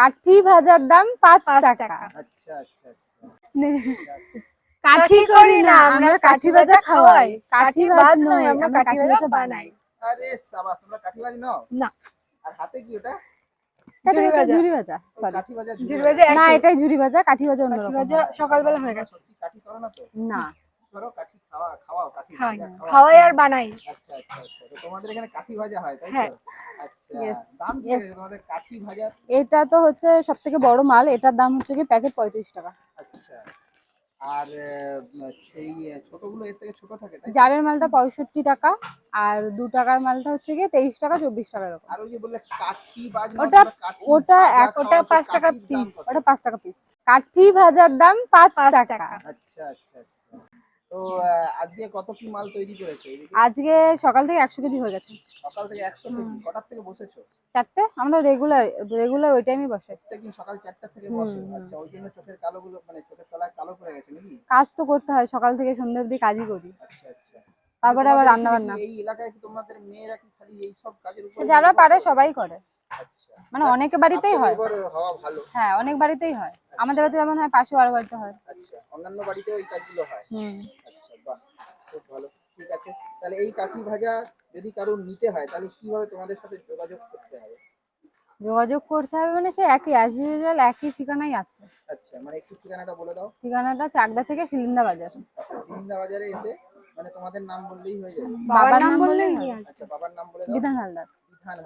কাঠি ভাজার দাম পাঁচ টাকা। আচ্ছা আচ্ছা আচ্ছা। কাঠি করি না আমরা কাঠি ভাজা খাওয়াই। কাঠি ভাজ নয় আমরা কাঠি ভাজা বানাই। আরে সাবাস তোমরা কাঠি ভাজি নাও? না। আর হাতে কি ওটা? ঝুরি ভাজা। ভাজা। ঝুরি ভাজা সরি ঝুরি ভাজা না এটাই ঝুরি ভাজা কাঠি ভাজা কাঠি ভাজা সকালবেলা হয়ে গেছে। কাঠি করো না তো? না। করো কাঠি খাওয়া খাওয়াও কাঠি খাই ভাজা খাওয়াও। খাওয়াই আর বানাই। আচ্ছা আচ্ছা আচ্ছা। তোমাদের এখানে কাঠি ভাজা হয় তাই। তো? আচ্ছা এটা তো হচ্ছে সব থেকে বড় মাল এটার দাম হচ্ছে কি প্যাকেট পঁয়ত্রিশ টাকা। আচ্ছা আর সেই ছোটগুলো এর থেকে ছোট থাকে তাই জারের মালটা পঁয়ষট্টি টাকা আর দু টাকার মালটা হচ্ছে গিয়ে তেইশ টাকা চব্বিশ টাকা এরকম। আর ওই যে বললে কাঠি ওটা- ওটা এক- ওটা পাঁচ টাকা। কত? ওটা পাঁচ টাকা পিস কাঠি ভাজার দাম পাঁচ টাকা। আচ্ছা আচ্ছা আচ্ছা। তো আজকে কত কি মাল তৈরি করেছ? আজকে সকাল থেকে একশো কেজি হয়ে গেছে। সকাল থেকে একশো কেজি। কটার থেকে বসেছো? চারটে? আমরা রেগুলার রেগুলার ওই টাইমই বসে। প্রত্যেকদিন সকাল চারটা থেকে বসে। আচ্ছা ওই জন্য চোখের কালো গুলো মানে চোখের তলায় কালো পড়ে গেছে নাকি? কাজ তো করতে হয় সকাল থেকে সন্ধ্যা অবধি কাজই করি। আচ্ছা আচ্ছা। তারপরে আবার রান্না বান্না এই এলাকায় কি তোমাদের মেয়েরা কি খালি এই সব কাজের উপর যারা পারে সবাই করে। আচ্ছা। মানে অনেকে বাড়িতেই হয়। হ্যাঁ অনেক বাড়িতেই হয়। আমাদের বাড়িতে যেমন হয় পাশেও আরও বাড়িতে হয়। আচ্ছা অন্যান্য বাড়িতেও এই কাজগুলো হয়? হুম। আচ্ছা বাহ খুব ভালো ঠিক আছে। তাহলে এই কাঠি ভাজা যদি কারোর নিতে হয় তাহলে কীভাবে তোমাদের সাথে যোগাযোগ করতে হবে? যোগাযোগ করতে হবে মানে সে একই অ্যাজ ইউজুয়াল একই ঠিকানাই আছে। আচ্ছা মানে একটু ঠিকানাটা বলে দাও। ঠিকানাটা চাকদা থেকে শিলিন্দা বাজার। আচ্ছা সিলিন্দা বাজারে এসে মানে তোমাদের নাম বললেই হয়ে যাবে। বাবার নাম বললেই আচ্ছা বাবার নাম বলে দাও। বিধান হালদার। বিধান